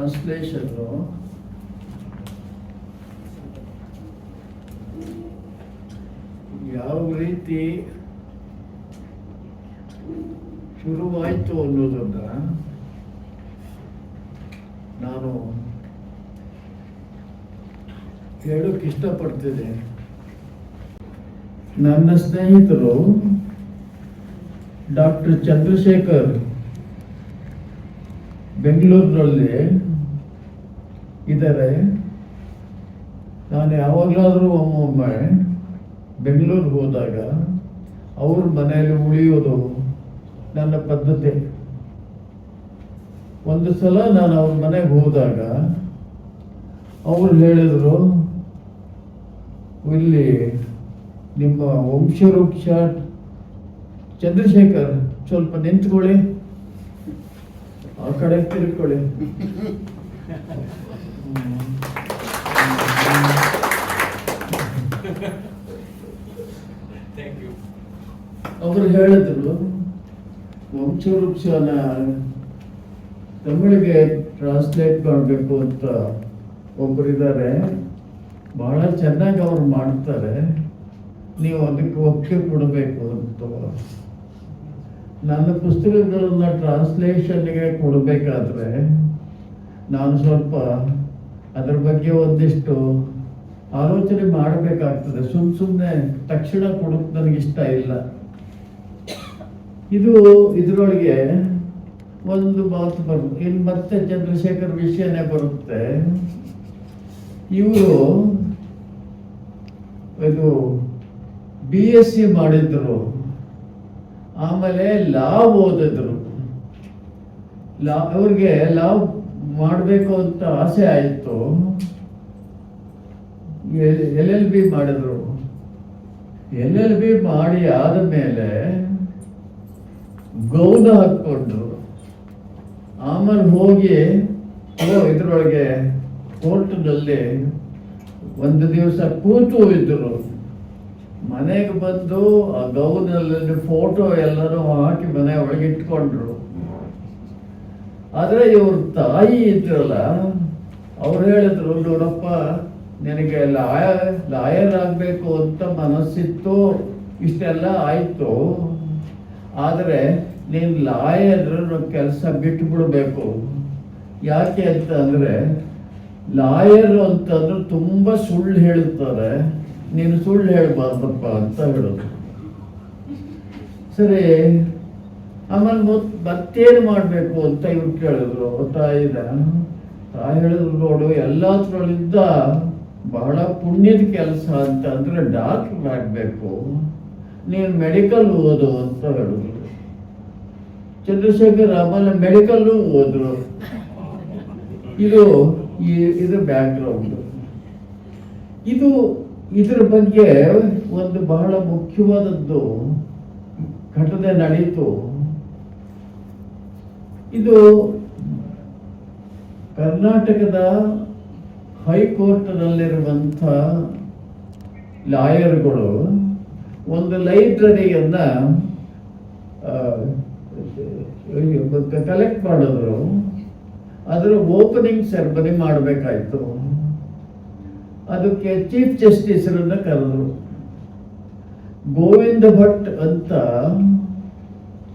ಟ್ರಾನ್ಸ್ಲೇಷನ್ನು ಯಾವ ರೀತಿ ಶುರುವಾಯಿತು ಅನ್ನೋದನ್ನ ನಾನು ಹೇಳೋಕ್ಕೆ ಇಷ್ಟಪಡ್ತೇನೆ. ನನ್ನ ಸ್ನೇಹಿತರು ಡಾಕ್ಟರ್ ಚಂದ್ರಶೇಖರ್ ಬೆಂಗಳೂರಿನಲ್ಲಿ ಇದ್ದಾರೆ. ನಾನು ಯಾವಾಗಲಾದರೂ ಒಮ್ಮೊಮ್ಮೆ ಬೆಂಗಳೂರಿಗೆ ಹೋದಾಗ ಅವ್ರ ಮನೆಯಲ್ಲಿ ಉಳಿಯೋದು ನನ್ನ ಪದ್ಧತಿ. ಒಂದು ಸಲ ನಾನು ಅವ್ರ ಮನೆಗೆ ಹೋದಾಗ ಅವ್ರು ಹೇಳಿದರು, ಇಲ್ಲಿ ನಿಮ್ಮ ವಂಶವೃಕ್ಷ ಚಂದ್ರಶೇಖರ್ ಸ್ವಲ್ಪ ನಿಂತ್ಕೊಳ್ಳಿ. ಆ ಕಡೆ ತಿರ್ಕೊಳ್ಳಿ. ಅವರು ಹೇಳಿದ್ರು ವಂಶವೃಕ್ಷನ ತಮಿಳಿಗೆ ಟ್ರಾನ್ಸ್ಲೇಟ್ ಮಾಡಬೇಕು ಅಂತ ಒಬ್ಬರಿದ್ದಾರೆ ಬಹಳ ಚೆನ್ನಾಗಿ ಅವ್ರು ಮಾಡ್ತಾರೆ. ನೀವು ಅದಕ್ಕೆ ಒಪ್ಪಿಗೆ ಕೊಡಬೇಕು ಅಂತ. ನನ್ನ ಪುಸ್ತಕಗಳನ್ನ ಟ್ರಾನ್ಸ್ಲೇಷನ್ಗೆ ಕೊಡಬೇಕಾದ್ರೆ ನಾನು ಸ್ವಲ್ಪ ಅದರ ಬಗ್ಗೆ ಒಂದಿಷ್ಟು ಆಲೋಚನೆ ಮಾಡಬೇಕಾಗ್ತದೆ. ಸುಮ್ ಸುಮ್ಮನೆ ತಕ್ಷಣ ಕೊಡೋಕೆ ನನಗೆ ಇಷ್ಟ ಇಲ್ಲ. ಇದು ಇದರೊಳಗೆ ಒಂದು ಮಾತು ಬರುತ್ತೆ ಇನ್ನು ಮತ್ತೆ ಚಂದ್ರಶೇಖರ್ ವಿಷಯನೇ ಬರುತ್ತೆ. ಇವರು ಇದು ಬಿ ಎಸ್ ಸಿ ಮಾಡಿದ್ರು. ಆಮೇಲೆ ಲಾ ಓದಿದ್ರು. ಲಾ ಅವ್ರಿಗೆ ಲಾ ಮಾಡಬೇಕು ಅಂತ ಆಸೆ ಆಯಿತು. ಎಲ್ ಎಲ್ ಬಿ ಮಾಡಿದ್ರು. ಎಲ್ ಎಲ್ ಬಿ ಮಾಡಿ ಆದ ಮೇಲೆ ಗೌನ ಹಾಕ್ಕೊಂಡ್ರು ಆಮೇಲೆ ಹೋಗಿ ಇದ್ರೊಳಗೆ ಕೋರ್ಟ್ನಲ್ಲಿ ಒಂದು ದಿವಸ ಕೂತು ಇದ್ರು. ಮನೆಗೆ ಬಂದು ಆ ಗೌನಲ್ಲಿ ಫೋಟೋ ಎಲ್ಲರೂ ಹಾಕಿ ಮನೆ ಒಳಗೆ ಇಟ್ಕೊಂಡ್ರು. ಆದರೆ ಇವ್ರ ತಾಯಿ ಇದ್ರಲ್ಲ, ಅವ್ರು ಹೇಳಿದ್ರು, ನೋಡಪ್ಪ ನಿನಗೆ ಲಾಯ ಲಾಯರ್ ಆಗಬೇಕು ಅಂತ ಮನಸ್ಸಿತ್ತು, ಇಷ್ಟೆಲ್ಲ ಆಯಿತು. ಆದರೆ ನೀನು ಲಾಯರ್ ಕೆಲಸ ಬಿಟ್ಟು ಬಿಡಬೇಕು ಯಾಕೆ ಅಂತ ಅಂದ್ರೆ, ಲಾಯರ್ ಅಂತಂದ್ರೆ ತುಂಬಾ ಸುಳ್ಳು ಹೇಳ್ತಾರೆ. ನೀನು ಸುಳ್ಳು ಹೇಳಬಾರ್ದಪ್ಪ ಅಂತ ಹೇಳೋದು. ಸರಿ, ಆಮೇಲೆ ಮತ್ ಮತ್ತೇನು ಮಾಡಬೇಕು ಅಂತ ಇವ್ರು ಕೇಳಿದ್ರು. ತಾಯಿದ ತಾಯಿ ಹೇಳಿದ್ರು ನೋಡು ಎಲ್ಲತ್ರಲ್ಲಿದ್ದ ಬಹಳ ಪುಣ್ಯದ ಕೆಲಸ ಅಂತ ಅಂದ್ರೆ ಡಾಕ್ಟರ್ ಆಗಬೇಕು ನೀನು ಮೆಡಿಕಲ್ ಓದು ಅಂತ ಹೇಳಿದ್ರು. ಚಂದ್ರಶೇಖರ್ ಆಮೇಲೆ ಮೆಡಿಕಲ್ಲು ಓದ್ರು. ಇದು ಈ, ಇದು ಬ್ಯಾಕ್ಗ್ರೌಂಡ್. ಇದು ಇದ್ರ ಬಗ್ಗೆ ಒಂದು ಬಹಳ ಮುಖ್ಯವಾದದ್ದು ಘಟನೆ ನಡೀತು. ಇದು ಕರ್ನಾಟಕದ ಹೈಕೋರ್ಟ್ನಲ್ಲಿರುವಂಥ ಲಾಯರ್ಗಳು ಒಂದು ಲೈಬ್ರರಿಯನ್ನ ಕಲೆಕ್ಟ್ ಮಾಡಿದ್ರು. ಅದರ ಓಪನಿಂಗ್ ಸೆರೆಮನಿ ಮಾಡಬೇಕಾಯಿತು. ಅದಕ್ಕೆ ಚೀಫ್ ಜಸ್ಟಿಸ್ರನ್ನ ಕರೆದ್ರು. ಗೋವಿಂದ ಭಟ್ ಅಂತ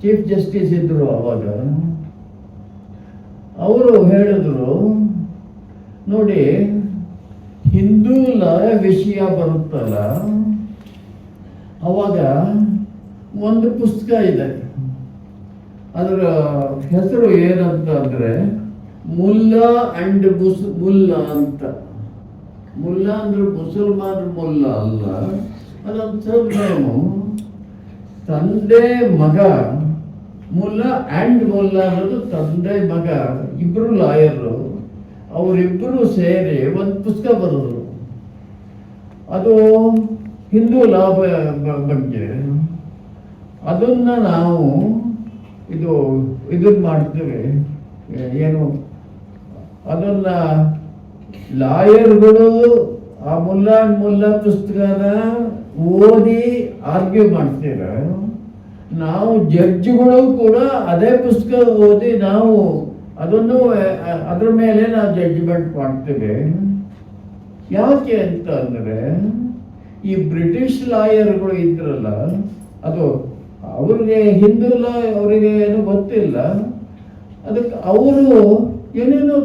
ಚೀಫ್ ಜಸ್ಟಿಸ್ ಇದ್ದರು ಅವಾಗ. ಅವರು ಹೇಳಿದ್ರು, ನೋಡಿ ವಿಷಯ ಬರುತ್ತಲ್ಲ, ಅವಾಗ ಒಂದು ಪುಸ್ತಕ ಇದೆ. ಅದರ ಹೆಸರು ಏನಂತ ಅಂದ್ರೆ, ಮುಲ್ಲಾ ಅಂಡ್ ಮುಸ್, ಮುಲ್ಲಾ ಅಂತ. ಮುಲ್ಲಾ ಅಂದ್ರೆ ಮುಸಲ್ಮಾನ್ ಮುಲ್ಲಾ ಅಲ್ಲ. ಅದೊಂದು ತಂದೆ ಮಗ, ಮುಲ್ಲಾ ಅಂಡ್ ಮುಲ್ಲಾ ಅನ್ನೋದು ತಂದೆ ಮಗ ಇಬ್ಬರು ಲಾಯರು. ಅವರಿಬ್ಬರು ಸೇರಿ ಒಂದು ಪುಸ್ತಕ ಬರೆದ್ರು. ಅದು ಹಿಂದೂ ಲಾಭ ಬಗ್ಗೆ ಅದನ್ನ ನಾವು ಇದು ಇದನ್ನ ಮಾಡ್ತೇವೆ. ಏನು, ಅದನ್ನ ಲಾಯರ್ಗಳು ಆ ಮುಲ್ಲಾ ಮುಲ್ಲಾ ಪುಸ್ತಕನ ಓದಿ ಆರ್ಗ್ಯೂ ಮಾಡ್ತೀರ? ನಾವು ಜಡ್ಜ್ಗಳು ಕೂಡ ಅದೇ ಪುಸ್ತಕ ಓದಿ ನಾವು ಅದನ್ನು ಅದ್ರ ಮೇಲೆ ನಾವು ಜಡ್ಜ್ಮೆಂಟ್ ಮಾಡ್ತೇವೆ. ಯಾಕೆ ಅಂತ ಅಂದ್ರೆ, ಈ ಬ್ರಿಟಿಷ್ ಲಾಯರ್ಗಳು ಇದ್ರಲ್ಲ, ಅದು ಅವ್ರಿಗೆ ಹಿಂದೂ ಲಾ ಅವರಿಗೆ ಏನು ಗೊತ್ತಿಲ್ಲ. ಅದಕ್ಕೆ ಅವರು ಏನೇನೋ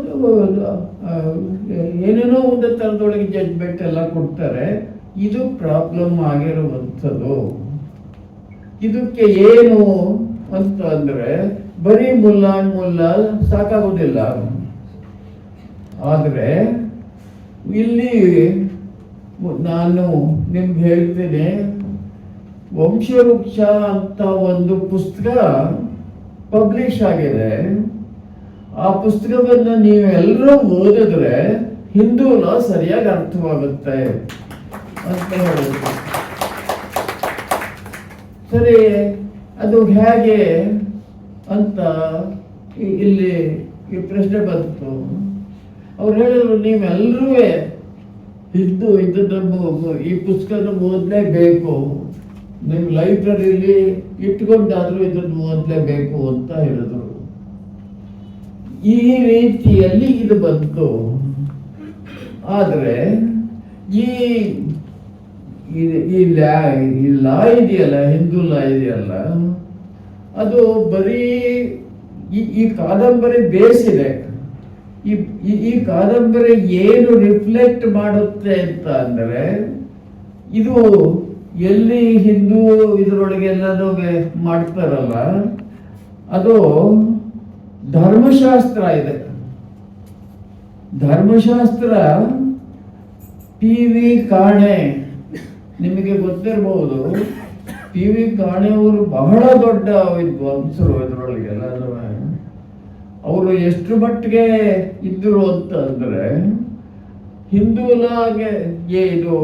ಏನೇನೋ ಒಂದು ಥರದೊಳಗೆ ಜಡ್ಜ್ಮೆಂಟ್ ಎಲ್ಲ ಕೊಡ್ತಾರೆ. ಇದು ಪ್ರಾಬ್ಲಮ್ ಆಗಿರುವಂಥದ್ದು. ಇದಕ್ಕೆ ಏನು ಅಂತ ಅಂದ್ರೆ, ಬರೀ ಮುಲ್ಲಾ ಮುಲ್ಲ ಸಾಕಾಗೋದಿಲ್ಲ. ಆದ್ರೆ ಇಲ್ಲಿ ನಾನು ನಿಮ್ಗೆ ಹೇಳ್ತೇನೆ, ವಂಶವೃಕ್ಷ ಅಂತ ಒಂದು ಪುಸ್ತಕ ಪಬ್ಲಿಷ್ ಆಗಿದೆ. ಆ ಪುಸ್ತಕವನ್ನು ನೀವೆಲ್ಲರೂ ಓದಿದ್ರೆ ಹಿಂದೂ ಲಾ ಸರಿಯಾಗಿ ಅರ್ಥವಾಗುತ್ತೆ ಅಂತ ಹೇಳಿದ್ರು ಸರಿ, ಅದು ಹೇಗೆ ಅಂತ ಇಲ್ಲಿ ಈ ಪ್ರಶ್ನೆ ಬಂತು. ಅವ್ರು ಹೇಳಿದ್ರು ನೀವೆಲ್ಲರೂ ಇದ್ದು ಇದನ್ನ ಈ ಪುಸ್ತಕನ ಓದಲೇಬೇಕು. ನಿಮ್ಮ ಲೈಬ್ರರಿಲಿ ಇಟ್ಕೊಂಡಾದರೂ ಇದನ್ನು ಓದಲೇಬೇಕು ಅಂತ ಹೇಳಿದ್ರು. ಈ ರೀತಿಯಲ್ಲಿ ಇದು ಬಂತು. ಆದರೆ, ಈ ಈ- ಲಾ ಇದೆಯಲ್ಲ, ಹಿಂದೂ ಲಾ ಇದೆಯಲ್ಲ, ಅದು ಬರೀ ಈ ಕಾದಂಬರಿ ಬೇಸಿದೆ. ಈ, ಈ- ಕಾದಂಬರಿ ಏನು ರಿಫ್ಲೆಕ್ಟ್ ಮಾಡುತ್ತೆ ಅಂತ ಅಂದರೆ, ಇದು ಎಲ್ಲಿ ಹಿಂದೂ ಇದರೊಳಗೆ ಎಲ್ಲನೂ ಮಾಡ್ತಾರಲ್ಲ, ಅದು ಧರ್ಮಶಾಸ್ತ್ರ ಇದೆ. ಧರ್ಮಶಾಸ್ತ್ರ ಪಿ ವಿ ಕಾಣೆ, ನಿಮಗೆ ಗೊತ್ತಿರಬಹುದು ಪಿ ವಿ ಕಾಣೆಯವರು ಬಹಳ ದೊಡ್ಡ ವಿದ್ವಾಂಸರು ಇದರೊಳಗೆ ಎಲ್ಲರೂ ಅವರು ಎಷ್ಟು ಮಟ್ಟಿಗೆ ಇದ್ದರು ಅಂತ ಅಂದ್ರೆ ಹಿಂದೂ ಲಾಗೆ ಇದು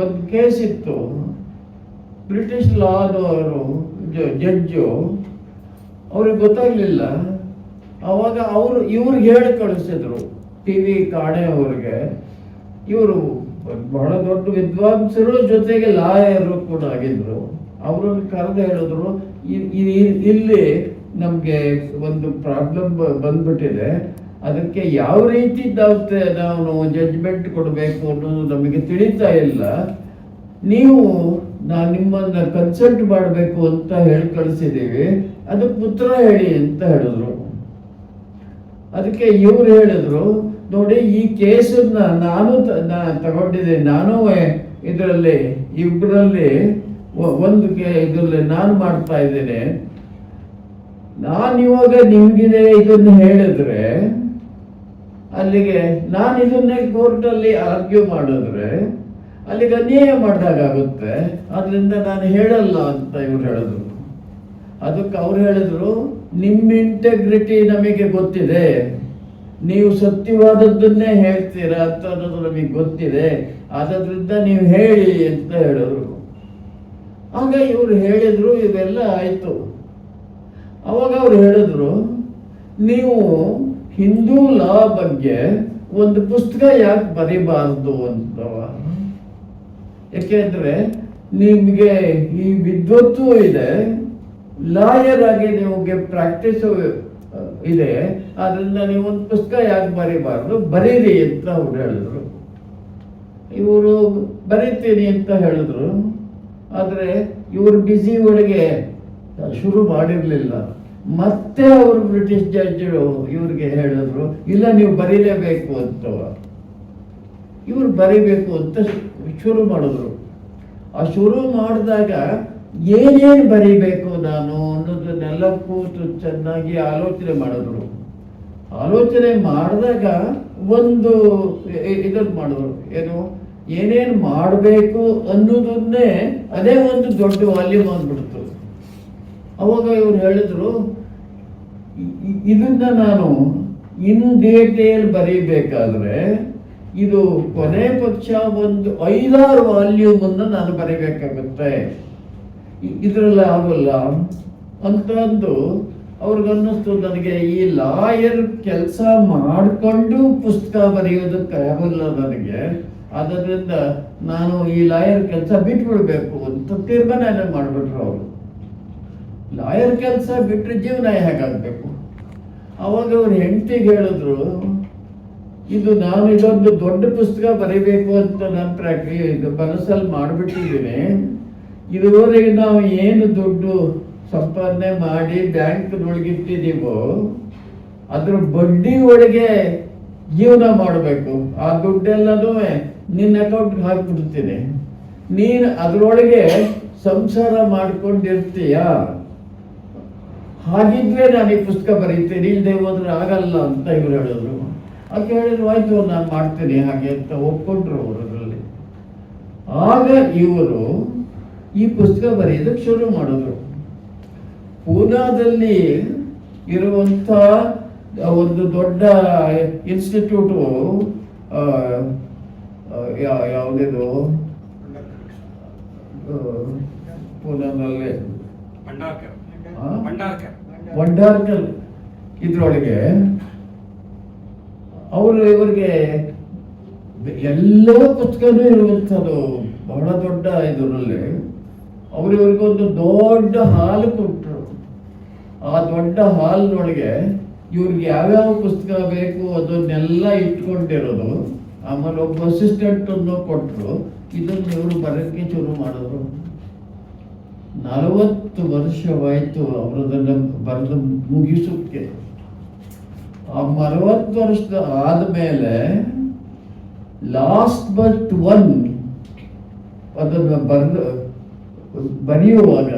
ಒಂದು ಕೇಸ್ ಇತ್ತು. ಬ್ರಿಟಿಷ್ ಲಾದವರು ಜಡ್ಜು ಅವ್ರಿಗೆ ಗೊತ್ತಾಗ್ಲಿಲ್ಲ. ಅವಾಗ ಅವರು ಇವ್ರಿಗೆ ಹೇಳಿ ಕಳಿಸಿದ್ರು ಟಿ ವಿ ಕಾಣೆ ಅವ್ರಿಗೆ. ಇವರು ಬಹಳ ದೊಡ್ಡ ವಿದ್ವಾಂಸರು, ಜೊತೆಗೆ ಲಾಯರು ಕೂಡ ಆಗಿದ್ರು. ಅವರನ್ನು ಕರೆದು ಹೇಳಿದ್ರು ಇಲ್ಲಿ ನಮಗೆ ಒಂದು ಪ್ರಾಬ್ಲಮ್ ಬಂದ್ಬಿಟ್ಟಿದೆ. ಅದಕ್ಕೆ ಯಾವ ರೀತಿ ನಾವು ನಾವು ಜಡ್ಜ್ಮೆಂಟ್ ಕೊಡಬೇಕು ಅನ್ನೋದು ನಮಗೆ ತಿಳಿತಾ ಇಲ್ಲ. ನೀವು ನಾನು ನಿಮ್ಮನ್ನ ಕನ್ಸಲ್ಟ್ ಮಾಡಬೇಕು ಅಂತ ಹೇಳಿ ಕಳಿಸಿದ್ದೀವಿ. ಅದಕ್ಕೆ ಉತ್ತರ ಹೇಳಿ ಅಂತ ಹೇಳಿದ್ರು. ಅದಕ್ಕೆ ಇವ್ರು ಹೇಳಿದ್ರು, ನೋಡಿ, ಈ ಕೇಸನ್ನ ನಾನು ತಗೊಂಡಿದ್ದೆ ನಾನು ಇದರಲ್ಲಿ ಇಬ್ಬರಲ್ಲಿ ಒಂದು ಇದರಲ್ಲಿ ನಾನು ಮಾಡ್ತಾ ಇದ್ದೇನೆ. ನಾನು ಇವಾಗ ನಿಮ್ಗಿದೆ ಇದನ್ನು ಹೇಳಿದ್ರೆ, ಅಲ್ಲಿಗೆ ನಾನು ಇದನ್ನೇ ಕೋರ್ಟಲ್ಲಿ ಆರ್ಗ್ಯೂ ಮಾಡಿದ್ರೆ, ಅಲ್ಲಿಗೆ ಅನ್ಯಾಯ ಮಾಡಿದಾಗುತ್ತೆ ಅದರಿಂದ ನಾನು ಹೇಳಲ್ಲ ಅಂತ ಇವ್ರು ಹೇಳಿದ್ರು. ಅದಕ್ಕೆ ಅವ್ರು ಹೇಳಿದ್ರು, ನಿಮ್ಮ ಇಂಟೆಗ್ರಿಟಿ ನಮಗೆ ಗೊತ್ತಿದೆ. ನೀವು ಸತ್ಯವಾದದ್ದನ್ನೇ ಹೇಳ್ತೀರಾ ಅಂತ ಅನ್ನೋದು ನಮಗೆ ಗೊತ್ತಿದೆ. ಅದರಿಂದ ನೀವು ಹೇಳಿ ಅಂತ ಹೇಳಿದ್ರು. ಆಗ ಇವ್ರು ಹೇಳಿದ್ರು, ಇವೆಲ್ಲ ಆಯ್ತು. ಅವಾಗ ಅವ್ರು ಹೇಳಿದ್ರು, ನೀವು ಹಿಂದೂ ಲಾ ಬಗ್ಗೆ ಒಂದು ಪುಸ್ತಕ ಯಾಕೆ ಬರೀಬಾರ್ದು ಅಂತ. ಯಾಕೆಂದ್ರೆ ನಿಮಗೆ ಈ ವಿದ್ವತ್ತು ಇದೆ ಲಾಯರ್ ಆಗಿ ನಿಮಗೆ ಪ್ರಾಕ್ಟೀಸ್ ಇದೆ ಅದರಿಂದ ನೀವು ಒಂದು ಪುಸ್ತಕ ಯಾಕೆ ಬರೀಬಾರ್ದು, ಬರೀರಿ ಅಂತ ಅವ್ರು ಹೇಳಿದ್ರು. ಇವರು ಬರೀತೀನಿ ಅಂತ ಹೇಳಿದ್ರು, ಆದರೆ ಇವರು ಬಿಸಿ ಒಳಗೆ ಶುರು ಮಾಡಿರಲಿಲ್ಲ. ಮತ್ತೆ ಅವರು ಬ್ರಿಟಿಷ್ ಜಡ್ಜ್ ಇವ್ರಿಗೆ ಹೇಳಿದ್ರು, ಇಲ್ಲ ನೀವು ಬರೀಲೇಬೇಕು ಅಂತ ಇವ್ರು ಬರಿಬೇಕು ಅಂತ ಶುರು ಮಾಡಿದ್ರು. ಆ ಶುರು ಮಾಡಿದಾಗ ಏನೇನು ಬರಿಬೇಕು ನಾನು ಅನ್ನೋದನ್ನೆಲ್ಲ ಕೂತು ಚೆನ್ನಾಗಿ ಆಲೋಚನೆ ಮಾಡಿದ್ರು. ಆಲೋಚನೆ ಮಾಡಿದಾಗ ಒಂದು ಇದನ್ನು ಮಾಡಿದ್ರು. ಏನು? ಏನೇನು ಮಾಡಬೇಕು ಅನ್ನೋದನ್ನೇ ಅದೇ ಒಂದು ದೊಡ್ಡ ವಾಲ್ಯೂಮ್ ಅಂದ್ಬಿಡ್ತು. ಅವಾಗ ಇವ್ರು ಹೇಳಿದ್ರು ಇದನ್ನ ನಾನು ಇನ್ ಡೀಟೇಲ್ ಬರೀಬೇಕಾದ್ರೆ ಇದು ಕೊನೆ ಪಕ್ಷ ಒಂದು ಐದಾರು ವಾಲ್ಯೂಮ್ ಅನ್ನು ನಾನು ಬರೀಬೇಕಾಗುತ್ತೆ. ಇದರಲ್ಲಿ ಆಗಲ್ಲ. ಅಂತಂದು ಅವ್ರಿಗನ್ನಿಸ್ತು ನನಗೆ ಈ ಲಾಯರ್ ಕೆಲಸ ಮಾಡಿಕೊಂಡು ಪುಸ್ತಕ ಬರೆಯೋದಕ್ಕೆ ಆಗಲ್ಲ ನನಗೆ. ಆದ್ದರಿಂದ ನಾನು ಈ ಲಾಯರ್ ಕೆಲಸ ಬಿಟ್ಬಿಡ್ಬೇಕು ಅಂತ ತೀರ್ಮಾನ ಮಾಡಿಬಿಟ್ರು ಅವರು. ಲಾಯರ್ ಕೆಲಸ ಬಿಟ್ಟರೆ ಜೀವನ ಹೇಗಾಗಬೇಕು ಅವಾಗ ಅವ್ರ ಹೆಂಡತಿಗೆ ಹೇಳಿದ್ರು, ಇದು ನಾನು ಇದೊಂದು ದೊಡ್ಡ ಪುಸ್ತಕ ಬರೀಬೇಕು ಅಂತ ನನ್ನ ಪ್ರಾಕ್ಟಿ ಇದು ಮನಸ್ಸಲ್ಲಿ ಮಾಡಿಬಿಟ್ಟಿದ್ದೀನಿ. ಇದುವರೆಗೆ ನಾವು ಏನು ದುಡ್ಡು ಸಂಪಾದನೆ ಮಾಡಿ ಬ್ಯಾಂಕ್ನೊಳಗಿಟ್ಟಿದ್ದೀವೋ ಅದ್ರ ಬಡ್ಡಿ ಒಳಗೆ ಜೀವನ ಮಾಡಬೇಕು. ಆ ದುಡ್ಡೆಲ್ಲನೂ ನಿನ್ನ ಅಕೌಂಟ್ಗೆ ಹಾಕಿಬಿಡ್ತೀನಿ. ನೀನು ಅದರೊಳಗೆ ಸಂಸಾರ ಮಾಡ್ಕೊಂಡಿರ್ತೀಯ? ಹಾಗಿದ್ರೆ ನಾನು ಈ ಪುಸ್ತಕ ಬರೀತೇನೆ ಇಲ್ಲದೆ ಹೋದ್ರೆ ಆಗಲ್ಲ ಅಂತ ಇವರು ಹೇಳಿದ್ರು. ಅದಕ್ಕೆ ಹೇಳಿದ್ರು ಆಯ್ತು ನಾನು ಮಾಡ್ತೇನೆ. ಹಾಗೆ ಅಂತ ಒಪ್ಕೊಂಡ್ರು ಅವರು ಅದರಲ್ಲಿ. ಆಗ ಇವರು ಈ ಪುಸ್ತಕ ಬರೆಯೋದಕ್ಕೆ ಶುರು ಮಾಡಿದ್ರು. ಪೂನಾದಲ್ಲಿ ಇರುವಂಥ ಒಂದು ದೊಡ್ಡ ಇನ್ಸ್ಟಿಟ್ಯೂಟು ಯಾವುದಿದು? ಪೂನಾದಲ್ಲಿ. ಭಂಡಾರ್ಕರ್ ಇದ್ರೊಳಗೆ ಅವರು ಇವರಿಗೆ ಎಲ್ಲ ಪುಸ್ತಕನೂ ಇರುವಂಥದ್ದು ಬಹಳ ದೊಡ್ಡ ಇದರಲ್ಲಿ ಅವರು ಇವ್ರಿಗೊಂದು ದೊಡ್ಡ ಹಾಲ್ ಕೊಟ್ಟರು ಆ ದೊಡ್ಡ ಹಾಲ್ನೊಳಗೆ ಇವ್ರಿಗೆ ಯಾವ್ಯಾವ ಪುಸ್ತಕ ಬೇಕು ಅದನ್ನೆಲ್ಲ ಇಟ್ಕೊಂಡಿರೋದು, ಆಮೇಲೆ ಒಬ್ಬ ಅಸಿಸ್ಟೆಂಟ್ ಅನ್ನು ಕೊಟ್ಟರು ಇದನ್ನು ಇವರು ಬರೋಕ್ಕೆ ಶುರು ಮಾಡಿದ್ರು. ನಲವತ್ತು ವರ್ಷವಾಯಿತು ಅವರದನ್ನು ಬರೆದು ಮುಗಿಸೋಕ್ಕೆ. ಆ ನಲವತ್ತು ವರ್ಷದ ಆದಮೇಲೆ ಲಾಸ್ಟ್ ಬಟ್ ಒನ್ ಅದನ್ನು ಬರೆದು, ಬರೆಯುವಾಗ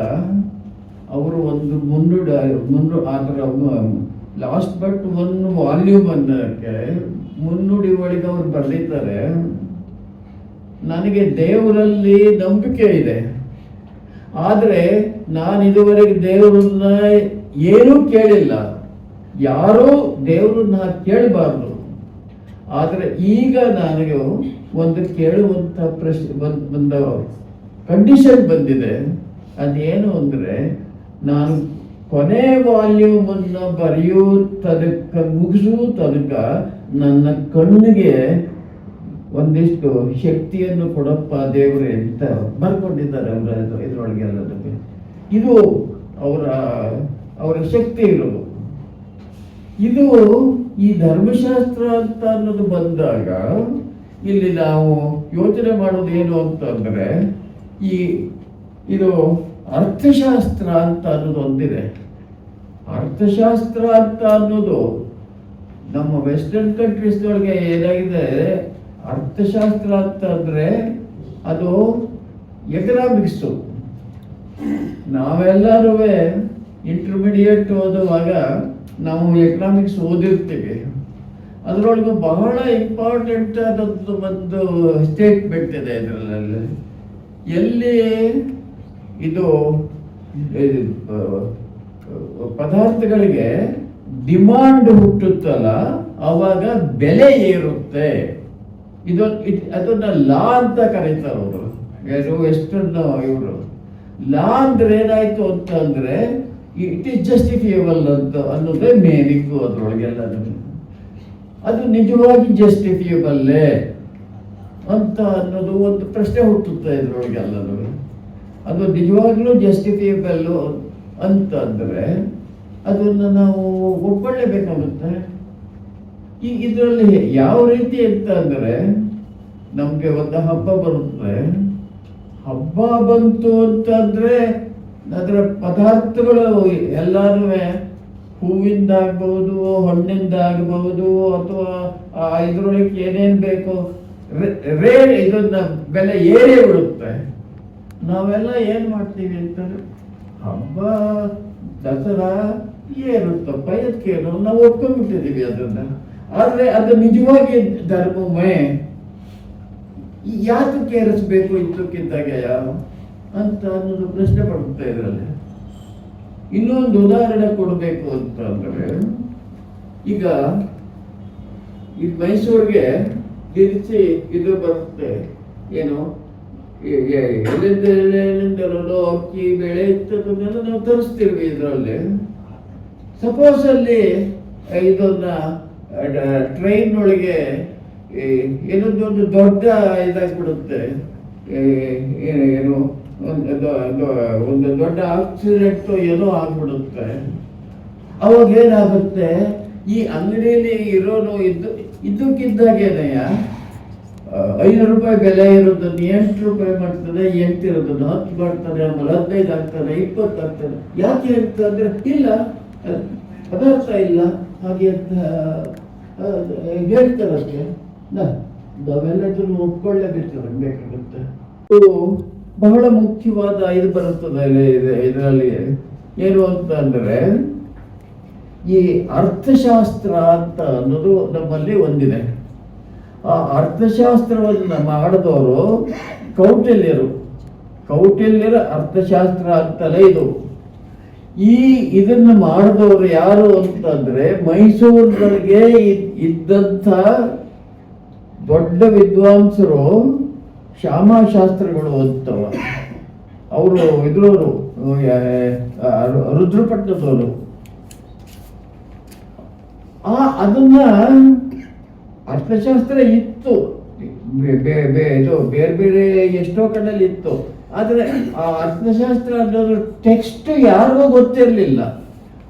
ಅವರು ಒಂದು ಮುನ್ನುಡ ಮುನ್ನು ಅದರ ಲಾಸ್ಟ್ ಬಟ್ ಒನ್ ವಾಲ್ಯೂಮ್ ಅನ್ನೋಕ್ಕೆ ಮುನ್ನುಡಿ ಒಳಗೆ ಅವ್ರು ಬರೆದಿದ್ದಾರೆ. ನನಗೆ ದೇವರಲ್ಲಿ ನಂಬಿಕೆ ಇದೆ. ಆದರೆ ನಾನು ಇದುವರೆಗೆ ದೇವರನ್ನ ಏನೂ ಕೇಳಿಲ್ಲ. ಯಾರೂ ದೇವರನ್ನ ಕೇಳಬಾರ್ದು. ಆದರೆ ಈಗ ನನಗೆ ಒಂದು ಕೇಳುವಂಥ ಪ್ರಶ್ನೆ ಒಂದು ಕಂಡೀಷನ್ ಬಂದಿದೆ. ಅದೇನು ಅಂದರೆ ನಾನು ಕೊನೆ ವಾಲ್ಯೂಮನ್ನು ಬರೆಯೋ ತನಕ ಮುಗಿಸೋ ತನಕ ನನ್ನ ಕಣ್ಣಿಗೆ ಒಂದಿಷ್ಟು ಶಕ್ತಿಯನ್ನು ಕೊಡಪ್ಪ ದೇವರೇ ಅಂತ ಬರ್ಕೊಂಡಿದ್ದಾರೆ ಅವರ ಇದರೊಳಗೆ ಎಲ್ಲದಕ್ಕೆ. ಇದು ಅವರ ಅವರ ಶಕ್ತಿ ಇರೋದು. ಇದು ಈ ಧರ್ಮಶಾಸ್ತ್ರ ಅಂತ ಅನ್ನೋದು ಬಂದಾಗ ಇಲ್ಲಿ ನಾವು ಯೋಚನೆ ಮಾಡೋದು ಏನು ಅಂತಂದ್ರೆ ಈ, ಇದು ಅರ್ಥಶಾಸ್ತ್ರ ಅಂತ ಅನ್ನೋದು ಒಂದಿದೆ. ಅರ್ಥಶಾಸ್ತ್ರ ಅಂತ ಅನ್ನೋದು ನಮ್ಮ ವೆಸ್ಟರ್ನ್ ಕಂಟ್ರೀಸ್ ಒಳಗೆ ಏನಾಗಿದೆ ಅರ್ಥಶಾಸ್ತ್ರ ಅಂತ ಅಂದ್ರೆ ಅದು ಎಕನಾಮಿಕ್ಸು ನಾವೆಲ್ಲರೂ ಇಂಟರ್ಮೀಡಿಯೇಟ್ ಓದುವಾಗ ನಾವು ಎಕನಾಮಿಕ್ಸ್ ಓದಿರ್ತೀವಿ. ಅದರೊಳಗೆ ಬಹಳ ಇಂಪಾರ್ಟೆಂಟ್ ಆದದ್ದು ಒಂದು ಸ್ಟೇಟ್ಮೆಂಟ್ ಇದೆ ಇದರಲ್ಲಿ ಎಲ್ಲಿ ಇದು ಪದಾರ್ಥಗಳಿಗೆ ಡಿಮಾಂಡ್ ಹುಟ್ಟುತ್ತಲ್ಲ, ಆವಾಗ ಬೆಲೆ ಏರುತ್ತೆ. ಇದು ಇದ್- ಅದನ್ನ ಲಾ ಅಂತ ಕರೀತಾರೆ ಅವರು. ಯಾರು ವೆಸ್ಟರ್ನ್ ಇವರು. ಲಾ ಅಂದ್ರೆ ಏನಾಯ್ತು ಅಂತ ಅಂದ್ರೆ ಇಟ್ ಇಸ್ ಜಸ್ಟಿಫಿಯಬಲ್ ಅಂತ ಅನ್ನೋದೇ ಮೇನಿಂಗು ಅದ್ರೊಳಗೆಲ್ಲ ಅದು ನಿಜವಾಗಿ ಜಸ್ಟಿಫಿಯಬಲ್ಲೇ ಅಂತ ಅನ್ನೋದು ಒಂದು ಪ್ರಶ್ನೆ ಹುಟ್ಟುತ್ತೆ ಇದ್ರೊಳಗೆಲ್ಲನೂ ಅದು ನಿಜವಾಗ್ಲೂ ಜಸ್ಟಿಫಿಯಬಲ್ಲು ಅಂತಂದರೆ ಅದನ್ನು ನಾವು ಒಪ್ಕೊಳ್ಳೇಬೇಕಾಗುತ್ತೆ. ಈ ಇದರಲ್ಲಿ ಯಾವ ರೀತಿ ಅಂತ ಅಂದರೆ ನಮಗೆ ಒಂದು ಹಬ್ಬ ಬರುತ್ತೆ. ಹಬ್ಬ ಬಂತು ಅಂತಂದರೆ ಅದರ ಪದಾರ್ಥಗಳು ಎಲ್ಲಾನು ಹೂವಿಂದ ಆಗ್ಬಹುದು ಹಣ್ಣಿಂದ ಅಥವಾ ಆ ಇದ್ರೊಳಗೆ ಏನೇನು ಬೇಕು ರೇ ಇದನ್ನ ಬೆಲೆ ಏರೇ ಬಿಡುತ್ತೆ. ನಾವೆಲ್ಲ ಏನು ಮಾಡ್ತೀವಿ ಅಂತಂದ್ರೆ ಹಬ್ಬ, ದಸರಾ ಏರುತ್ತಪ್ಪ ಏನು ನಾವು ಒಪ್ಕೊಂಡ್ಬಿಟ್ಟಿದೀವಿ ಅದನ್ನ. ಆದ್ರೆ ಅದು ನಿಜವಾಗಿ ಧರ್ಮವೇ? ಯಾತಕ್ಕೆ ಇದ್ದಕ್ಕಿದ್ದಾಗ ಯಾರು ಅಂತ ಅನ್ನೋದು ಪ್ರಶ್ನೆ ಪಡುತ್ತೆ ಇದರಲ್ಲಿ. ಇನ್ನೊಂದು ಉದಾಹರಣೆ ಕೊಡಬೇಕು ಅಂತ ಅಂದ್ರೆ, ಈಗ ಈ ಮೈಸೂರಿಗೆ ತಿರುಚಿ ಇದು ಬರುತ್ತೆ. ಏನು? ಅಕ್ಕಿ, ಬೆಳೆ ಇತ್ತದನ್ನೆಲ್ಲ ನಾವು ತರಿಸ್ತೀವಿ ಇದರಲ್ಲಿ. ಸಪೋಸ್ ಅಲ್ಲಿ ಇದನ್ನ ಟ್ರೈನ್ ಒಳಗೆ ಏನೊಂದು ಒಂದು ದೊಡ್ಡ ಇದಾಗ್ಬಿಡುತ್ತೆ. ಏನು, ಒಂದು ದೊಡ್ಡ ಆಕ್ಸಿಡೆಂಟ್ ಏನೋ ಆಗ್ಬಿಡುತ್ತೆ. ಅವಾಗ ಏನಾಗುತ್ತೆ? ಈ ಅಂಗಡಿಯಲ್ಲಿ ಇರೋನು ಇದ್ದು, ಇದ್ದಕ್ಕಿದ್ದಾಗೇನೆಯ? ಐನೂರು ರೂಪಾಯಿ ಬೆಲೆ ಇರೋದನ್ನು ಎಂಟು ರೂಪಾಯಿ ಮಾಡ್ತದೆ, ಎಂಟು ಇರೋದನ್ನು ಹತ್ತು ಮಾಡ್ತಾನೆ ಆಮೇಲೆ ಹದಿನೈದು ಆಗ್ತಾನೆ ಇಪ್ಪತ್ತು ಆಗ್ತಾನೆ ಯಾಕೆ ಅಂತಂದ್ರೆ ಇಲ್ಲ ಪದಾರ್ಥ ಇಲ್ಲ. ಹಾಗೆ ಅಂತ ಹೇಳ್ತಾರಷ್ಟೇ ನ- ನಾವೆಲ್ಲ ಇದನ್ನು ಒಪ್ಕೊಳ್ಳೇಬೇಕು ಬೇಕಾಗುತ್ತೆ ಬಹಳ ಮುಖ್ಯವಾದ ಇದು ಬರುತ್ತದೆ ಇದರಲ್ಲಿ. ಏನು ಅಂತ ಅಂದರೆ, ಈ ಅರ್ಥಶಾಸ್ತ್ರ ಅಂತ ಅನ್ನೋದು ನಮ್ಮಲ್ಲಿ ಒಂದಿದೆ. ಆ ಅರ್ಥಶಾಸ್ತ್ರವನ್ನು ಮಾಡಿದವರು ಕೌಟಿಲ್ಯರು. ಕೌಟಿಲ್ಯರ ಅರ್ಥಶಾಸ್ತ್ರ ಅಂತಲೇ ಇದು. ಈ ಇದನ್ನು ಮಾಡಿದವರು ಯಾರು ಅಂತಂದ್ರೆ ಮೈಸೂರಿನೊಳಗೆ ಇದ್- ಇದ್ದಂಥ ದೊಡ್ಡ ವಿದ್ವಾಂಸರು ಶ್ಯಾಮಶಾಸ್ತ್ರಗಳು ಅಂತವ. ಅವರು ಇದ್ರವರು ರುದ್ರಪಟ್ಟದವರು ಆ, ಅದನ್ನ ಅರ್ಥಶಾಸ್ತ್ರ ಇತ್ತು. ಇದು ಬೇರೆ ಬೇರೆ ಎಷ್ಟೋ ಕಡೆಯಲ್ಲಿ ಇತ್ತು. ಆದರೆ ಆ ಅರ್ಥಶಾಸ್ತ್ರ ಅನ್ನೋದು ಟೆಕ್ಸ್ಟ್ ಯಾರಿಗೂ ಗೊತ್ತಿರಲಿಲ್ಲ.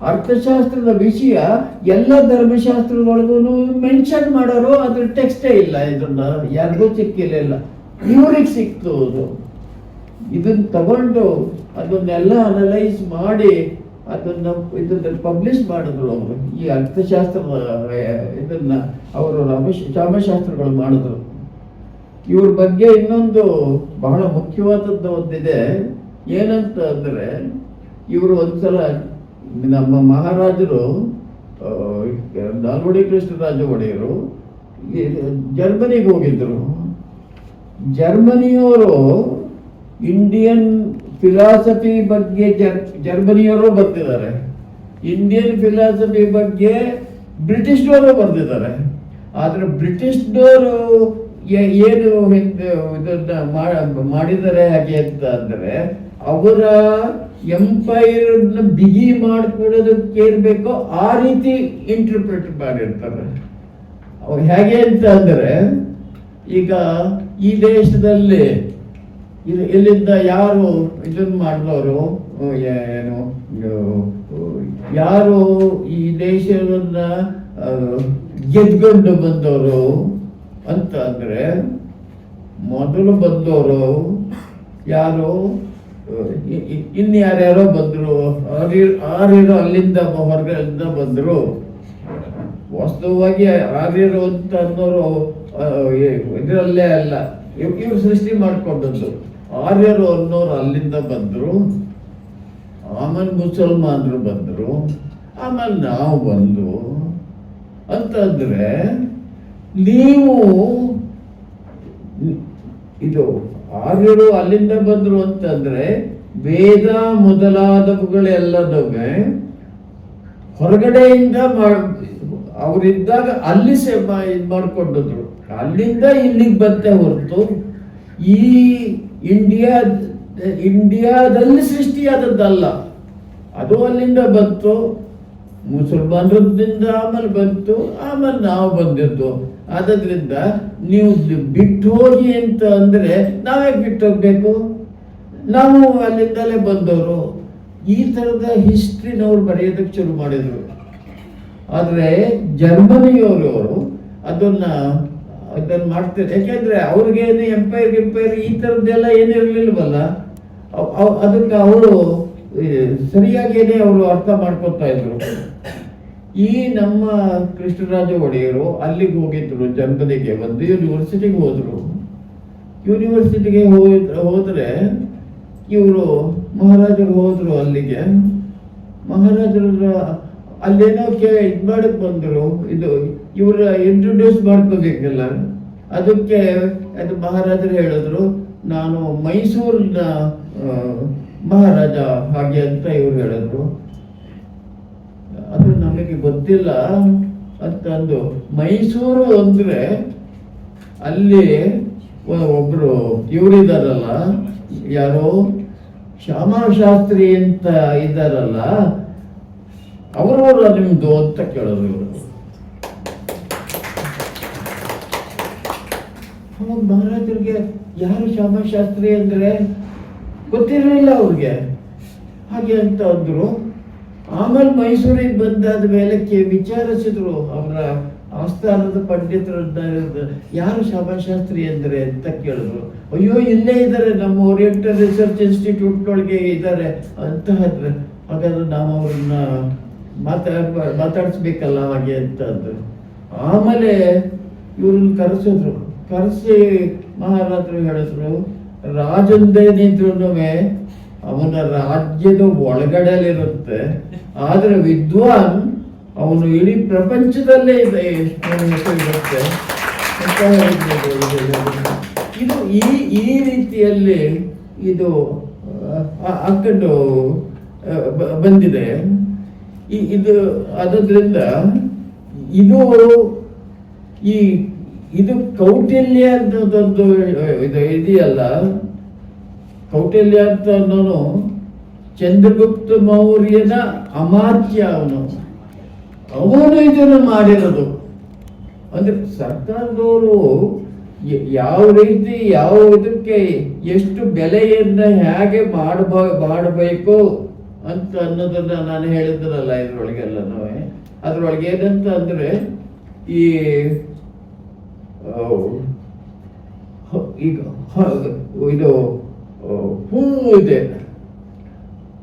ಅರ್ಥಶಾಸ್ತ್ರದ ವಿಷಯ ಎಲ್ಲ ಧರ್ಮಶಾಸ್ತ್ರದೊಳಗೂ ಮೆನ್ಷನ್ ಮಾಡೋರು ಅದ್ರ ಟೆಕ್ಸ್ಟೇ ಇಲ್ಲ. ಇದನ್ನ ಯಾರಿಗೂ ಸಿಕ್ಕಿರಲಿಲ್ಲ ಇವ್ರಿಗೆ ಸಿಕ್ತು ಅದು. ಇದನ್ನ ತಗೊಂಡು ಅದನ್ನೆಲ್ಲ ಅನಲೈಸ್ ಮಾಡಿ ಅದನ್ನ ಇದನ್ನ ಪಬ್ಲಿಷ್ ಮಾಡಿದ್ರು ಅವರು. ಈ ಅರ್ಥಶಾಸ್ತ್ರದ, ಇದನ್ನ ಅವರು ರಮೇಶ್, ರಾಮಶಾಸ್ತ್ರಗಳು ಮಾಡಿದ್ರು. ಇವ್ರ ಬಗ್ಗೆ ಇನ್ನೊಂದು ಬಹಳ ಮುಖ್ಯವಾದದ್ದು ಒಂದಿದೆ ಏನಂತ ಅಂದ್ರೆ, ಇವರು ಒಂದ್ಸಲ ನಮ್ಮ ಮಹಾರಾಜರು ನಾಲ್ವಡಿ ಕೃಷ್ಣರಾಜ ಒಡೆಯರು ಜರ್ಮನಿಗೆ ಹೋಗಿದ್ರು. ಜರ್ಮನಿಯವರು ಇಂಡಿಯನ್ ಫಿಲಾಸಫಿ ಬಗ್ಗೆ ಜರ್- ಜರ್ಮನಿಯವರು ಬರ್ತಿದ್ದಾರೆ ಇಂಡಿಯನ್ ಫಿಲಾಸಫಿ ಬಗ್ಗೆ ಬ್ರಿಟಿಷ್ನವರು ಬರ್ತಿದ್ದಾರೆ ಆದರೆ ಬ್ರಿಟಿಷ್ನವರು ಏನು ಇದನ್ನ ಮಾ- ಮಾಡಿದ್ದಾರೆ ಹಾಗೆ ಅಂತ ಅಂದ್ರೆ, ಅವರ ಎಂಪೈರ್ ಬಿಗಿ ಮಾಡ್ಕೊಳ್ಳೋದಕ್ಕೆ ಇರ್ಬೇಕೋ ಆ ರೀತಿ ಇಂಟರ್ಪ್ರಿಟ್ ಮಾಡಿರ್ತಾರೆ. ಅವ್ರು ಹೇಗೆ ಅಂತ ಅಂದ್ರೆ, ಈಗ ಈ ದೇಶದಲ್ಲಿ ಎಲ್ಲಿಂದ ಯಾರು ಇದನ್ನ ಮಾಡಿದವರು ಏನು ಯಾರು ಈ ದೇಶವನ್ನ ಗೆದ್ಕೊಂಡು ಬಂದವರು ಅಂತ ಅಂದ್ರೆ ಮೊದಲು ಬಂದವರು ಯಾರು? ಇನ್ನು ಇ- ಬಂದರು. ಆರ್ಯರು ಅಲ್ಲಿಂದ ಹೊರಗಡೆಯಿಂದ ಬಂದ್ರು. ವಾಸ್ತವವಾಗಿ ಆರ್ಯರು ಅಂತ ಅನ್ನೋರು ಇದರಲ್ಲೇ ಅಲ್ಲ. ಇವ್- ಇವ್ರು ಸೃಷ್ಟಿ ಮಾಡ್ಕೊಂಡದ್ದು. ಆರ್ಯರು ಅನ್ನೋರು ಅಲ್ಲಿಂದ ಬಂದರು. ಆಮೇಲೆ ಮುಸಲ್ಮಾನರು ಬಂದರು. ಆಮೇಲೆ ನಾವು ಬಂದು ಅಂತಂದ್ರೆ ನೀವು ಇದು ಆರ್ಯರು ಅಲ್ಲಿಂದ ಬಂದ್ರು ಅಂತಂದ್ರೆ ವೇದ ಮೊದಲಾದವುಗಳೆಲ್ಲದವೇ ಹೊರಗಡೆಯಿಂದ ಅವರಿದ್ದಾಗ ಅಲ್ಲಿ ಸೆ ಮಾಡ್ಕೊಂಡಿದ್ರು. ಅಲ್ಲಿಂದ ಇಲ್ಲಿಗೆ ಬಂತೆ ಹೊರತು ಈ ಇಂಡಿಯಾ ಇಂಡಿಯಾದಲ್ಲಿ ಸೃಷ್ಟಿಯಾದದ್ದಲ್ಲ. ಅದು ಅಲ್ಲಿಂದ ಬಂತು. ಮುಸಲ್ಮಾನರದಿಂದ ಆಮೇಲೆ ಬಂತು. ಆಮೇಲೆ ನಾವು ಬಂದಿದ್ದು. ಆದ್ರಿಂದ ನೀವು ಬಿಟ್ಟು ಹೋಗಿ ಅಂತ ಅಂದ್ರೆ ನಾವೇ ಬಿಟ್ಟು ಹೋಗ್ಬೇಕು ನಾವು ಅಲ್ಲಿಂದಲೇ ಬಂದವರು. ಈ ಥರದ ಹಿಸ್ಟ್ರಿನವ್ರು ಬರೆಯೋದಕ್ಕೆ ಶುರು ಮಾಡಿದರು. ಆದರೆ ಜರ್ಮನಿಯವರವರು ಅದನ್ನ ಅದನ್ನ ಮಾಡ್ತಾರೆ. ಯಾಕೆಂದ್ರೆ ಅವ್ರಿಗೇನು ಎಂಪೈರ್ ಎಂಪೈರ್ ಈ ಥರದ್ದೆಲ್ಲ ಏನು ಇರಲಿಲ್ವಲ್ಲ? ಅದಕ್ಕೆ ಅವರು ಸರಿಯಾಗಿ ಅವರು ಅರ್ಥ ಮಾಡ್ಕೊತಾ ಇದ್ರು. ಈ ನಮ್ಮ ಕೃಷ್ಣರಾಜ ಒಡೆಯರು ಅಲ್ಲಿಗೆ ಹೋಗಿದ್ರು ಜಂಬದಿಗೆ ಒಂದು ಯೂನಿವರ್ಸಿಟಿಗೆ ಹೋದರು. ಯೂನಿವರ್ಸಿಟಿಗೆ ಹೋದ್ ಹೋದ್ರೆ ಇವರು ಮಹಾರಾಜರು ಹೋದರು ಅಲ್ಲಿಗೆ. ಮಹಾರಾಜರ ಅಲ್ಲೇನೋ ಕೇ, ಇದು ಮಾಡಕ್ ಬಂದರು. ಇದು ಇವರ ಇಂಟ್ರೊಡ್ಯೂಸ್ ಮಾಡ್ಕೋಬೇಕಲ್ಲ. ಅದಕ್ಕೆ ಅದು ಮಹಾರಾಜರು ಹೇಳಿದ್ರು, ನಾನು ಮೈಸೂರಿನ ಮಹಾರಾಜ ಹಾಗೆ ಅಂತ ಇವ್ರು ಹೇಳಿದ್ರು. ನಮಗೆ ಗೊತ್ತಿಲ್ಲ ಅಂತಂದು ಮೈಸೂರು ಅಂದ್ರೆ ಅಲ್ಲಿ ಒಬ್ಬರು ಇವರಿದಾರಲ್ಲ, ಯಾರೋ ಶ್ಯಾಮಶಾಸ್ತ್ರಿ ಅಂತ ಇದ್ದಾರಲ್ಲ ಅವರವರ ನಿಮ್ದು ಅಂತ ಕೇಳೋದು ಇವರು. ಅವಾಗ ಮಹಾರಾಜರಿಗೆ ಯಾರು ಶ್ಯಾಮಶಾಸ್ತ್ರಿ ಅಂದ್ರೆ ಗೊತ್ತಿರಲಿಲ್ಲ ಅವ್ರಿಗೆ. ಹಾಗೆ ಅಂತ ಅಂದ್ರು. ಆಮೇಲೆ ಮೈಸೂರಿಗೆ ಬಂದಾದ ಮೇಲೆ ಕೆ ವಿಚಾರಿಸಿದ್ರು ಅವರ ಆಸ್ಥಾನದ ಪಂಡಿತರನ್ನ ಯಾರು ಶಾಸ್ತ್ರಿ ಅಂದ್ರೆ ಅಂತ ಕೇಳಿದ್ರು. ಅಯ್ಯೋ, ಇಲ್ಲೇ ಇದ್ದಾರೆ, ನಮ್ಮ ಓರಿಯೆಂಟಲ್ ರಿಸರ್ಚ್ ಇನ್ಸ್ಟಿಟ್ಯೂಟ್ ಒಳಗೆ ಇದ್ದಾರೆ ಅಂತ ಹೇಳಿದ್ರೆ ಹಾಗಾದ್ರೆ ನಾವು ಅವ್ರನ್ನ ಮಾತಾಡ್ ಮಾತಾಡಿಸ್ಬೇಕಲ್ಲ ಹಾಗೆ ಅಂತ ಅಂದರು ಆಮೇಲೆ ಇವ್ರನ್ನ ಕರೆಸಿದ್ರು. ಕರೆಸಿ ಮಹಾರಾಜರು ಹೇಳಿದ್ರು ರಾಜಂದೇನಿದ್ರು ಅವನ ರಾಜ್ಯದ ಒಳಗಡೆಯಲ್ಲಿರುತ್ತೆ. ಆದರೆ ವಿದ್ವಾನ್ ಅವನು ಇಡೀ ಪ್ರಪಂಚದಲ್ಲೇ ಇದೆ ಇರುತ್ತೆ. ಇದು ಈ ಈ ರೀತಿಯಲ್ಲಿ ಇದು ಹಾಕೊಂಡು ಬಂದಿದೆ. ಇದು ಅದರಿಂದ ಇದು ಈ, ಇದು ಕೌಟಿಲ್ಯ ಅಂತದ್ದು ಇದು ಇದೆಯಲ್ಲ? ಕೌಟಿಲ್ಯ ಅಂತ ಅನ್ನೋನು ಚಂದ್ರಗುಪ್ತ ಮೌರ್ಯನ ಅಮಾತ್ಯ ಅವನು. ಅವನು ಇದನ್ನು ಮಾಡಿರೋದು. ಅಂದ್ರೆ ಸರ್ಕಾರದವರು ಯಾವ ರೀತಿ, ಯಾವ ಇದಕ್ಕೆ ಎಷ್ಟು ಬೆಲೆಯನ್ನ ಹೇಗೆ ಮಾಡಬ, ಮಾಡಬೇಕು ಅಂತ ಅನ್ನೋದನ್ನ ನಾನು ಹೇಳಿದ್ರಲ್ಲ ಇದ್ರೊಳಗೆಲ್ಲನೂ. ಅದ್ರೊಳಗೆ ಏನಂತ ಅಂದ್ರೆ ಈ ಈಗ ಇದು ಹೂವು ಇದೆ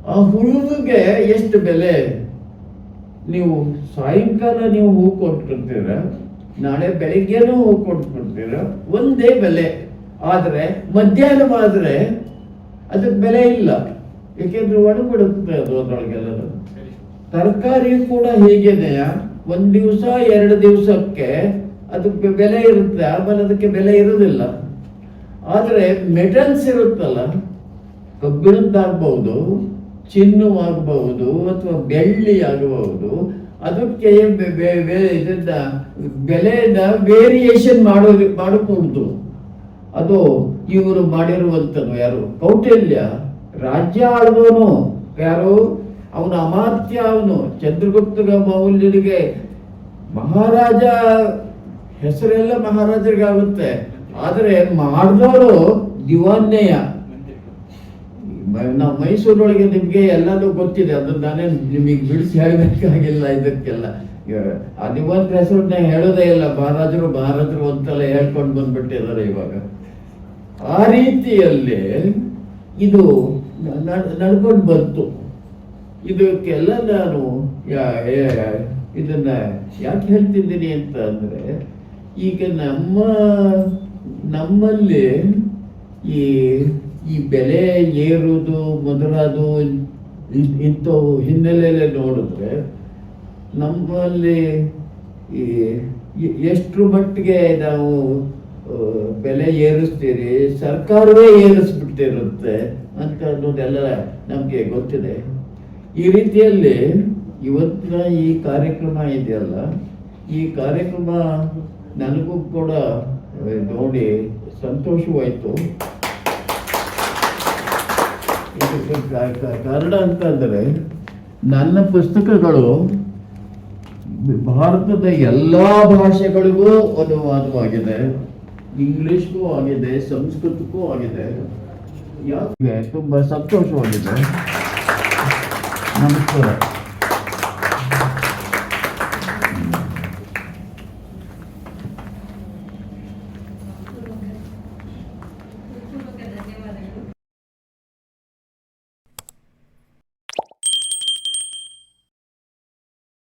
ಆ ಹೂವಿಗೆ ಎಷ್ಟು ಬೆಲೆ ನೀವು ಸಾಯಂಕಾಲ ನೀವು ಹೂ ಕೊಟ್ಬಿಡ್ತೀರ ನಾಳೆ ಬೆಳಿಗ್ಗೆನೂ ಹೂ ಕೊಟ್ಬಿಡ್ತೀರ ಒಂದೇ ಬೆಲೆ ಆದರೆ ಮಧ್ಯಾಹ್ನವಾದರೆ ಅದಕ್ಕೆ ಬೆಲೆ ಇಲ್ಲ. ಏಕೆಂದ್ರೆ ಒಣಗಿಡುತ್ತೆ ಅದು ಅದರೊಳಗೆಲ್ಲ ತರಕಾರಿ ಕೂಡ ಹೀಗೇನೆ ಒಂದ್ ದಿವಸ, ಎರಡು ದಿವಸಕ್ಕೆ ಅದಕ್ಕೆ ಬೆಲೆ ಇರುತ್ತೆ. ಆಮೇಲೆ ಅದಕ್ಕೆ ಬೆಲೆ ಇರುವುದಿಲ್ಲ. ಆದರೆ ಮೆಟಲ್ಸ್ ಇರುತ್ತಲ್ಲ, ಕಬ್ಬಿಣದ್ದಾಗಬಹುದು, ಚಿನ್ನವಾಗಬಹುದು ಅಥವಾ ಬೆಳ್ಳಿ ಆಗಬಹುದು ಅದಕ್ಕೆ ಇದರಿಂದ ಬೆಲೆನ ವೇರಿಯೇಷನ್ ಮಾಡೋದು ಮಾಡಕೂಡ್ದು ಅದು ಇವರು ಮಾಡಿರುವಂಥದ್ದು ಯಾರು? ಕೌಟಿಲ್ಯ. ರಾಜ್ಯ ಆಳ್ದವನು ಯಾರು? ಅವನ ಅಮಾತ್ಯ ಅವನು. ಚಂದ್ರಗುಪ್ತ ಮೌಲ್ಯನಿಗೆ ಮಹಾರಾಜ, ಹೆಸರೆಲ್ಲ ಮಹಾರಾಜರಿಗೆ ಆಗುತ್ತೆ ಆದರೆ ಮಾಡಿದವರು ದಿವಾನ್ಯಯ ನಾವು ಮೈಸೂರೊಳಗೆ ನಿಮಗೆ ಎಲ್ಲನೂ ಗೊತ್ತಿದೆ, ಅದನ್ನ ನಾನೇ ನಿಮಗೆ ಬಿಡಿಸಿ ಹೇಳಬೇಕಾಗಿಲ್ಲ ಇದಕ್ಕೆಲ್ಲ. ಆ ದಿವಾನ್ ಹೆಸರನ್ನ ಹೇಳೋದೇ ಇಲ್ಲ, ಮಹಾರಾಜರು ಮಹಾರಾಜರು ಅಂತೆಲ್ಲ ಹೇಳ್ಕೊಂಡು ಬಂದ್ಬಿಟ್ಟಿದ್ದಾರೆ ಇವಾಗ. ಆ ರೀತಿಯಲ್ಲಿ ಇದು ನಡ್ಕೊಂಡು ಬಂತು. ಇದಕ್ಕೆಲ್ಲ ನಾನು ಇದನ್ನ ಯಾಕೆ ಹೇಳ್ತಿದ್ದೀನಿ ಅಂತ ಅಂದ್ರೆ, ಈಗ ನಮ್ಮ ನಮ್ಮಲ್ಲಿ ಈ ಈ ಬೆಲೆ ಏರುವುದು ಮೊದಲಾದ ಇಂಥ ಇಂಥವು ಹಿನ್ನೆಲೆಯಲ್ಲಿ ನೋಡಿದ್ರೆ ನಮ್ಮಲ್ಲಿ ಈ ಎಷ್ಟು ಮಟ್ಟಿಗೆ ನಾವು ಬೆಲೆ ಏರಿಸ್ತೀರಿ, ಸರ್ಕಾರವೇ ಏರಿಸ್ಬಿಟ್ಟಿರುತ್ತೆ ಅಂತ ಅನ್ನೋದೆಲ್ಲ ನಮಗೆ ಗೊತ್ತಿದೆ. ಈ ರೀತಿಯಲ್ಲಿ ಇವತ್ತಿನ ಈ ಕಾರ್ಯಕ್ರಮ ಇದೆಯಲ್ಲ, ಈ ಕಾರ್ಯಕ್ರಮ ನನಗೂ ಕೂಡ ನೋಡಿ, ಸಂತೋಷವಾಯಿತು. ಕಾರಣ ಅಂತಂದರೆ ನನ್ನ ಪುಸ್ತಕಗಳು ಭಾರತದ ಎಲ್ಲ ಭಾಷೆಗಳಿಗೂ ಅನುವಾದವಾಗಿದೆ. ಇಂಗ್ಲಿಷ್ಗೂ ಆಗಿದೆ, ಸಂಸ್ಕೃತಕ್ಕೂ ಆಗಿದೆ. ಯಾಕೆ ತುಂಬ ಸಂತೋಷವಾಗಿದೆ. ನಮಸ್ಕಾರ.